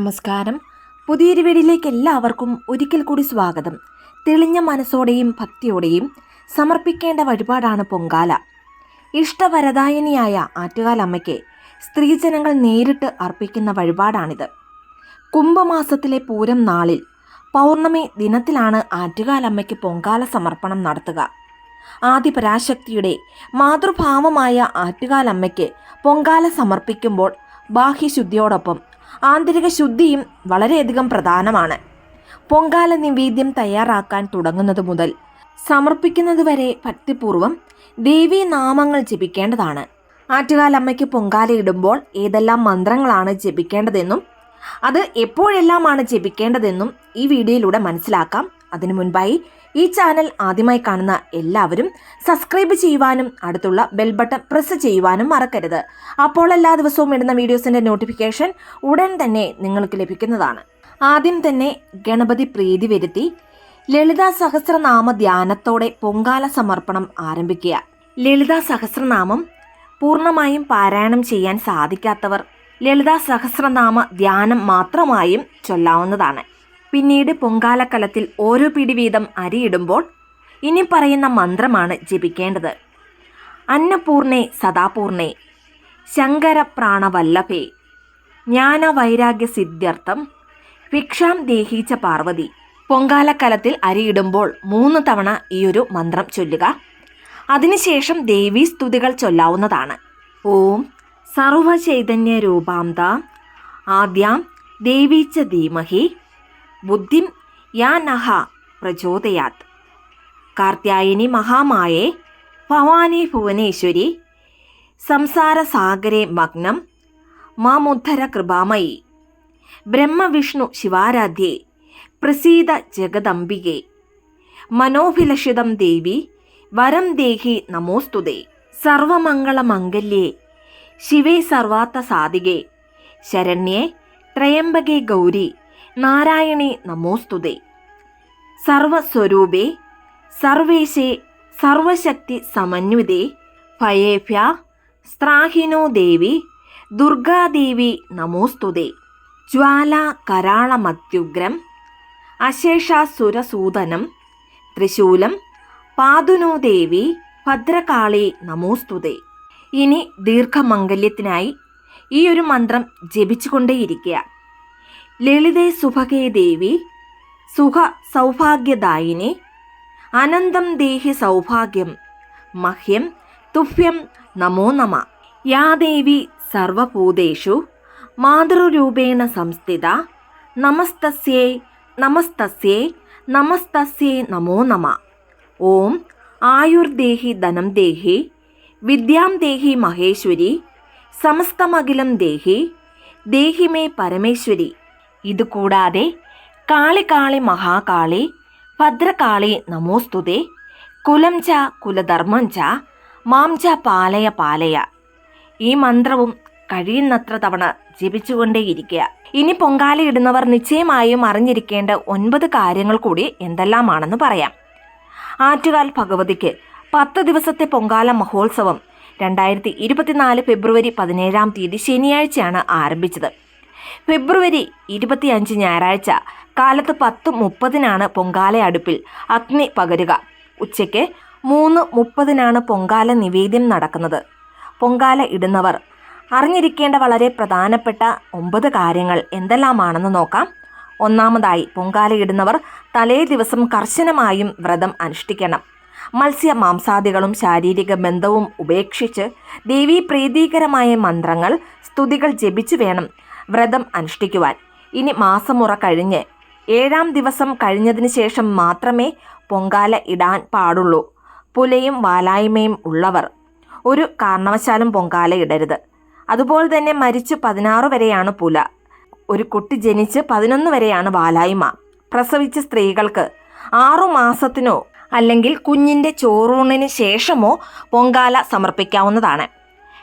നമസ്കാരം. പുതിയൊരു എല്ലാവർക്കും ഒരിക്കൽ കൂടി സ്വാഗതം. തെളിഞ്ഞ മനസ്സോടെയും ഭക്തിയോടെയും സമർപ്പിക്കേണ്ട വഴിപാടാണ് പൊങ്കാല. ഇഷ്ടവരദായനിയായ ആറ്റുകാലമ്മയ്ക്ക് സ്ത്രീജനങ്ങൾ നേരിട്ട് അർപ്പിക്കുന്ന വഴിപാടാണിത്. കുംഭമാസത്തിലെ പൂരം നാളിൽ പൗർണമി ദിനത്തിലാണ് ആറ്റുകാലമ്മയ്ക്ക് പൊങ്കാല സമർപ്പണം നടത്തുക. ആദിപരാശക്തിയുടെ മാതൃഭാവമായ ആറ്റുകാലമ്മയ്ക്ക് പൊങ്കാല സമർപ്പിക്കുമ്പോൾ ബാഹ്യശുദ്ധിയോടൊപ്പം ആന്തരിക ശുദ്ധിയും വളരെയധികം പ്രധാനമാണ്. പൊങ്കാല നിവേദ്യം തയ്യാറാക്കാൻ തുടങ്ങുന്നത് മുതൽ സമർപ്പിക്കുന്നതുവരെ ഭക്തിപൂർവം ദേവീ നാമങ്ങൾ ജപിക്കേണ്ടതാണ്. ആറ്റുകാലമ്മയ്ക്ക് പൊങ്കാല ഇടുമ്പോൾ ഏതെല്ലാം മന്ത്രങ്ങളാണ് ജപിക്കേണ്ടതെന്നും അത് എപ്പോഴെല്ലാമാണ് ജപിക്കേണ്ടതെന്നും ഈ വീഡിയോയിലൂടെ മനസ്സിലാക്കാം. അതിനു മുൻപായി ഈ ചാനൽ ആദ്യമായി കാണുന്ന എല്ലാവരും സബ്സ്ക്രൈബ് ചെയ്യുവാനും അടുത്തുള്ള ബെൽ ബട്ടൺ പ്രസ് ചെയ്യുവാനും മറക്കരുത്. അപ്പോൾ എല്ലാ ദിവസവും ഇടുന്ന വീഡിയോസിന്റെ നോട്ടിഫിക്കേഷൻ ഉടൻ തന്നെ നിങ്ങൾക്ക് ലഭിക്കുന്നതാണ്. ആദ്യം തന്നെ ഗണപതി പ്രീതി വരുത്തി ലളിതാ സഹസ്രനാമ ധ്യാനത്തോടെ പൊങ്കാല സമർപ്പണം ആരംഭിക്കുക. ലളിതാ സഹസ്രനാമം പൂർണമായും പാരായണം ചെയ്യാൻ സാധിക്കാത്തവർ ലളിതാ സഹസ്രനാമ ധ്യാനം മാത്രമായും ചൊല്ലാവുന്നതാണ്. പിന്നീട് പൊങ്കാലക്കലത്തിൽ ഓരോ പിടി വീതം അരിയിടുമ്പോൾ ഇനി പറയുന്ന മന്ത്രമാണ് ജപിക്കേണ്ടത്. അന്നപൂർണേ സദാപൂർണേ. ശങ്കര പ്രാണവല്ലഭേ ജ്ഞാന വൈരാഗ്യ സിദ്ധ്യർത്ഥം ഭിക്ഷാം ദേഹീച്ച പാർവതി. പൊങ്കാലക്കലത്തിൽ അരിയിടുമ്പോൾ മൂന്ന് തവണ ഈയൊരു മന്ത്രം ചൊല്ലുക. അതിനുശേഷം ദേവീ സ്തുതികൾ ചൊല്ലാവുന്നതാണ്. ഓം സർവചൈതന്യ രൂപാന്ത ആദ്യാം ദേവീച്ച ധീമഹി. ബുദ്ധിം യാ നഹ പ്രചോദയാത്. കാർത്യായനി മഹാമായേ ഭവാനി ഭുവനേശ്വരി സംസാരസാഗരെ മഗ്നം മാമുദ്ധര കൃപാമയി. ബ്രഹ്മവിഷ്ണു ശിവാരാധ്യേ പ്രസീത ജഗദംബികെ. മനോഭിലഷിതം ദേവി വരം ദേഹി നമോസ്തുതേ. സർവമംഗളമംഗല്യേ ശിവേ സർവാത്ത സാധികേ ശരണ്യേ ത്രയംബകേ ഗൗരി. നാരായണി നമോസ്തുതേ സർവസ്വരൂപേ സർവേശേ സർവശക്തി സമന്വിതേ ഭയേഭ്യ സ്ത്രാഹിനോ ദേവി ദുർഗാദേവി നമോസ്തുതേ ജ്വാല കരാളമത്യുഗ്രം അശേഷാസുരസൂദനം ത്രിശൂലം പാതുനോ ദേവി ഭദ്രകാളി നമോസ്തുതേ ഇനി ദീർഘമംഗല്യത്തിനായി ഈ ഒരു മന്ത്രം ജപിച്ചുകൊണ്ടേയിരിക്കുക. ലളിതേ സുഭഗേ ദേവി സുഖ സൗഭാഗ്യദായിനി അനന്തം ദേഹി സൗഭാഗ്യം മഹ്യം തുഭ്യം നമോ നമ. യാ ദേവി സർവഭൂതേഷു മാതൃരൂപേണ സംസ്ഥിത നമസ്തസ്യേ നമസ്തസ്യേ നമസ്തസ്യേ നമോ നമ. ഓം ആയുർദേഹി ധനം ദേഹി വിദ്യാം ദേഹി മഹേശ്വരി സമസ്തമഖിലം ദേഹി ദേഹി മേ പരമേശ്വരി. ഇതുകൂടാതെ കാളി കാളി മഹാകാളി ഭദ്രകാളി നമോസ്തുതേ കുലം ച കുലധർമ്മം ച മാം ച പാലയ പാലയ. ഈ മന്ത്രവും കഴിയുന്നത്ര തവണ ജപിച്ചുകൊണ്ടേയിരിക്കുക. ഇനി പൊങ്കാലയിടുന്നവർ നിശ്ചയമായും അറിഞ്ഞിരിക്കേണ്ട ഒൻപത് കാര്യങ്ങൾ കൂടി എന്തെല്ലാമാണെന്ന് പറയാം. ആറ്റുകാൽ ഭഗവതിക്ക് പത്ത് ദിവസത്തെ പൊങ്കാല മഹോത്സവം രണ്ടായിരത്തി ഇരുപത്തിനാല് ഫെബ്രുവരി പതിനേഴാം തീയതി ശനിയാഴ്ചയാണ് ആരംഭിച്ചത്. ഫെബ്രുവരി ഇരുപത്തിയഞ്ച് ഞായറാഴ്ച. കാലത്ത് പത്ത് മുപ്പതിനാണ് പൊങ്കാല അടുപ്പിൽ. അഗ്നി പകരുക. ഉച്ചയ്ക്ക് മൂന്ന് മുപ്പതിനാണ് പൊങ്കാല നിവേദ്യം നടക്കുന്നത്. പൊങ്കാല ഇടുന്നവർ. അറിഞ്ഞിരിക്കേണ്ട വളരെ പ്രധാനപ്പെട്ട ഒമ്പത് കാര്യങ്ങൾ എന്തെല്ലാമാണെന്ന് നോക്കാം. ഒന്നാമതായി പൊങ്കാല ഇടുന്നവർ തലേ ദിവസം കർശനമായും വ്രതം അനുഷ്ഠിക്കണം. മത്സ്യ മാംസാദികളും ശാരീരിക ബന്ധവും ഉപേക്ഷിച്ച് ദേവീ പ്രീതികരമായ മന്ത്രങ്ങൾ സ്തുതികൾ ജപിച്ചു വേണം. വ്രതം അനുഷ്ഠിക്കുവാൻ. ഇനി മാസമുറ കഴിഞ്ഞ് ഏഴാം ദിവസം കഴിഞ്ഞതിന് ശേഷം മാത്രമേ പൊങ്കാല ഇടാൻ പാടുള്ളൂ. പുലയും വാലായ്മയും ഉള്ളവർ ഒരു കാരണവശാലും പൊങ്കാല ഇടരുത്. അതുപോലെ തന്നെ മരിച്ച് പതിനാറ് വരെയാണ് പുല. ഒരു കുട്ടി ജനിച്ച് പതിനൊന്ന് വരെയാണ് വാലായ്മ. പ്രസവിച്ച സ്ത്രീകൾക്ക് ആറു മാസത്തിനോ അല്ലെങ്കിൽ കുഞ്ഞിന്റെ ചോറൂണിന് ശേഷമോ പൊങ്കാല സമർപ്പിക്കാവുന്നതാണ്.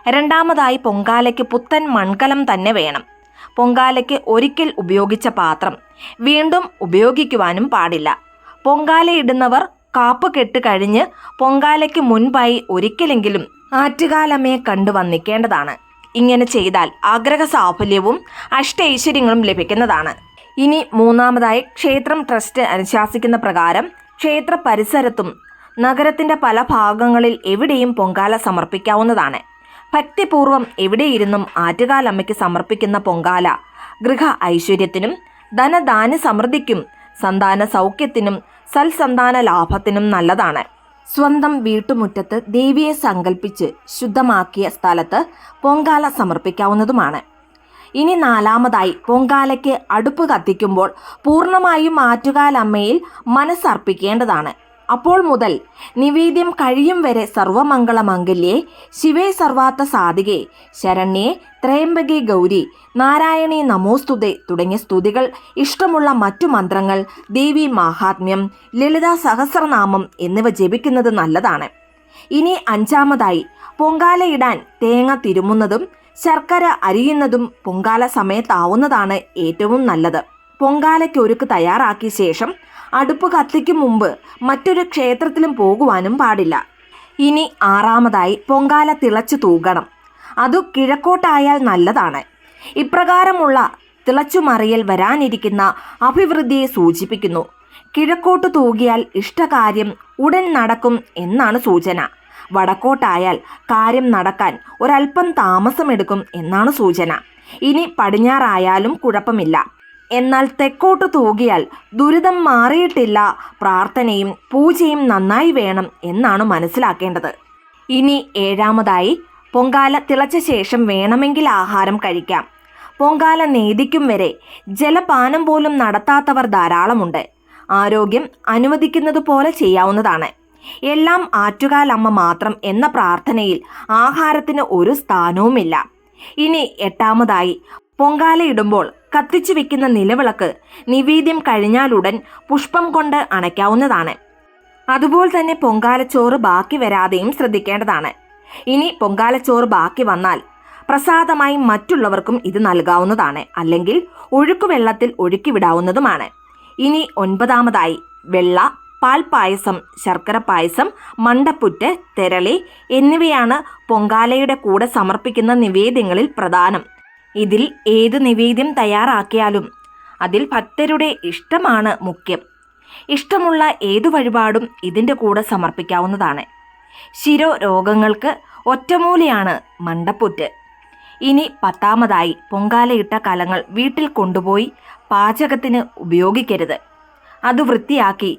രണ്ടാമതായി പൊങ്കാലയ്ക്ക് പുത്തൻ മൺകലം തന്നെ വേണം. പൊങ്കാലയ്ക്ക് ഒരിക്കൽ ഉപയോഗിച്ച പാത്രം. വീണ്ടും ഉപയോഗിക്കുവാനും പാടില്ല. പൊങ്കാലയിടുന്നവർ കാപ്പ് കെട്ട് കഴിഞ്ഞ് പൊങ്കാലയ്ക്ക് മുൻപായി ഒരിക്കലെങ്കിലും ആറ്റുകാലമ്മയെ കണ്ടു വന്നിക്കേണ്ടതാണ്. ഇങ്ങനെ ചെയ്താൽ ആഗ്രഹ സാഫല്യവും അഷ്ടൈശ്വര്യങ്ങളും ലഭിക്കുന്നതാണ്. ഇനി മൂന്നാമതായി ക്ഷേത്രം ട്രസ്റ്റ് അനുശാസിക്കുന്ന പ്രകാരം ക്ഷേത്ര പരിസരത്തും നഗരത്തിന്റെ പല ഭാഗങ്ങളിൽ എവിടെയും പൊങ്കാല സമർപ്പിക്കാവുന്നതാണ്. ഭക്തിപൂർവം എവിടെയിരുന്നും ആറ്റുകാലമ്മയ്ക്ക് സമർപ്പിക്കുന്ന പൊങ്കാല. ഗൃഹ ഐശ്വര്യത്തിനും ധനദാന സമൃദ്ധിക്കും സന്താന സൗഖ്യത്തിനും സൽസന്താന ലാഭത്തിനും നല്ലതാണ്. സ്വന്തം വീട്ടുമുറ്റത്ത് ദേവിയെ സങ്കല്പിച്ച് ശുദ്ധമാക്കിയ സ്ഥലത്ത് പൊങ്കാല സമർപ്പിക്കാവുന്നതുമാണ്. ഇനി നാലാമതായി പൊങ്കാലയ്ക്ക് അടുപ്പ് കത്തിക്കുമ്പോൾ പൂർണമായും ആറ്റുകാലമ്മയിൽ മനസ്സർപ്പിക്കേണ്ടതാണ്. അപ്പോൾ മുതൽ നിവേദ്യം കഴിയും വരെ സർവമംഗളമംഗല്യേ ശിവേ സർവാത്ത സാധികെ ശരണ്യേ ത്രയംബകെ ഗൗരി നാരായണേ നമോസ്തുതേ തുടങ്ങിയ സ്തുതികൾ ഇഷ്ടമുള്ള മറ്റു മന്ത്രങ്ങൾ ദേവി മാഹാത്മ്യം ലളിതാ സഹസ്രനാമം എന്നിവ ജപിക്കുന്നത് നല്ലതാണ്. ഇനി അഞ്ചാമതായി പൊങ്കാലയിടാൻ തേങ്ങ തിരുമുന്നതും ശർക്കര അരിയുന്നതും പൊങ്കാല സമയത്താവുന്നതാണ് ഏറ്റവും നല്ലത്. പൊങ്കാലയ്ക്ക് ഒരുക്ക് തയ്യാറാക്കിയ ശേഷം അടുപ്പ് കത്തിക്കും മുമ്പ് മറ്റൊരു ക്ഷേത്രത്തിലും പോകുവാനും പാടില്ല. ഇനി ആറാമതായി പൊങ്കാല തിളച്ചു തൂകണം. അതു കിഴക്കോട്ടായാൽ നല്ലതാണ്. ഇപ്രകാരമുള്ള തിളച്ചുമറിയൽ വരാനിരിക്കുന്ന അഭിവൃദ്ധിയെ സൂചിപ്പിക്കുന്നു. കിഴക്കോട്ട് തൂകിയാൽ ഇഷ്ടകാര്യം ഉടൻ നടക്കും എന്നാണ് സൂചന. വടക്കോട്ടായാൽ കാര്യം നടക്കാൻ ഒരല്പം താമസമെടുക്കും എന്നാണ് സൂചന. ഇനി പടിഞ്ഞാറായാലും കുഴപ്പമില്ല. എന്നാൽ തെക്കോട്ട് തൂകിയാൽ ദുരിതം മാറിയിട്ടില്ല പ്രാർത്ഥനയും പൂജയും നന്നായി വേണം എന്നാണ് മനസ്സിലാക്കേണ്ടത്. ഇനി ഏഴാമതായി പൊങ്കാല തിളച്ച ശേഷം വേണമെങ്കിൽ ആഹാരം കഴിക്കാം. പൊങ്കാല നേദിക്കും വരെ ജലപാനം പോലും നടത്താത്തവർ ധാരാളമുണ്ട്. ആരോഗ്യം അനുവദിക്കുന്നത് പോലെ ചെയ്യാവുന്നതാണ്. എല്ലാം ആറ്റുകാലമ്മ മാത്രം എന്ന പ്രാർത്ഥനയിൽ ആഹാരത്തിന് ഒരു സ്ഥാനവുമില്ല. ഇനി എട്ടാമതായി പൊങ്കാല ഇടുമ്പോൾ കത്തിച്ചു വെക്കുന്ന നിലവിളക്ക് നിവേദ്യം കഴിഞ്ഞാലുടൻ പുഷ്പം കൊണ്ട് അണയ്ക്കാവുന്നതാണ്. അതുപോലെ തന്നെ പൊങ്കാലച്ചോറ് ബാക്കി വരാതെയും ശ്രദ്ധിക്കേണ്ടതാണ്. ഇനി പൊങ്കാലച്ചോറ് ബാക്കി വന്നാൽ പ്രസാദമായി മറ്റുള്ളവർക്കും ഇത് നൽകാവുന്നതാണ്. അല്ലെങ്കിൽ ഒഴുക്കുവെള്ളത്തിൽ ഒഴുക്കിവിടാവുന്നതുമാണ് ഇനി ഒൻപതാമതായി വെള്ള പാൽ പായസം ശർക്കര പായസം മണ്ടപ്പുറ്റ് തെരളി എന്നിവയാണ് പൊങ്കാലയുടെ കൂടെ സമർപ്പിക്കുന്ന നിവേദ്യങ്ങളിൽ പ്രധാനം. ഇതിൽ ഏത് നിവേദ്യം തയ്യാറാക്കിയാലും അതിൽ ഭക്തരുടെ ഇഷ്ടമാണ് മുഖ്യം. ഇഷ്ടമുള്ള ഏതു വഴിപാടും ഇതിന്റെ കൂടെ സമർപ്പിക്കാവുന്നതാണ്. ശിരോ രോഗങ്ങൾക്ക് ഒറ്റമൂലിയാണ് മണ്ടപ്പുറ്റ്. ഇനി പത്താമതായി പൊങ്കാലയിട്ട കലങ്ങൾ വീട്ടിൽ കൊണ്ടുപോയി പാചകത്തിന് ഉപയോഗിക്കരുത്. അത് വൃത്തിയാക്കി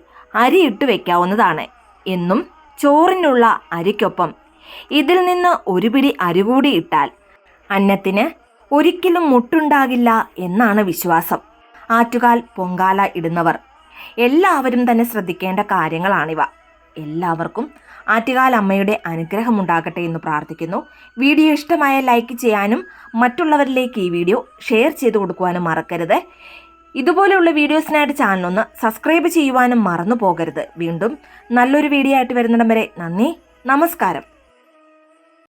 അരിയിട്ട് വയ്ക്കാവുന്നതാണ് എന്നും ചോറിനുള്ള അരിക്കൊപ്പം ഇതിൽ നിന്ന് ഒരു പിടി അരി കൂടി ഇട്ടാൽ അന്നത്തിന് ഒരിക്കലും മുട്ടുണ്ടാകില്ല എന്നാണ് വിശ്വാസം. ആറ്റുകാൽ പൊങ്കാല ഇടുന്നവർ. എല്ലാവരും തന്നെ ശ്രദ്ധിക്കേണ്ട കാര്യങ്ങളാണിവ. എല്ലാവർക്കും ആറ്റുകാൽ അമ്മയുടെ അനുഗ്രഹം ഉണ്ടാകട്ടെ എന്ന് പ്രാർത്ഥിക്കുന്നു. വീഡിയോ ഇഷ്ടമായ ലൈക്ക് ചെയ്യാനും മറ്റുള്ളവരിലേക്ക് ഈ വീഡിയോ ഷെയർ ചെയ്ത് കൊടുക്കുവാനും മറക്കരുത്. ഇതുപോലെയുള്ള വീഡിയോസിനായിട്ട് ചാനലൊന്ന് സബ്സ്ക്രൈബ് ചെയ്യുവാനും മറന്നു പോകരുത് വീണ്ടും നല്ലൊരു വീഡിയോ ആയിട്ട് വരുന്നിടം വരെ നന്ദി നമസ്കാരം.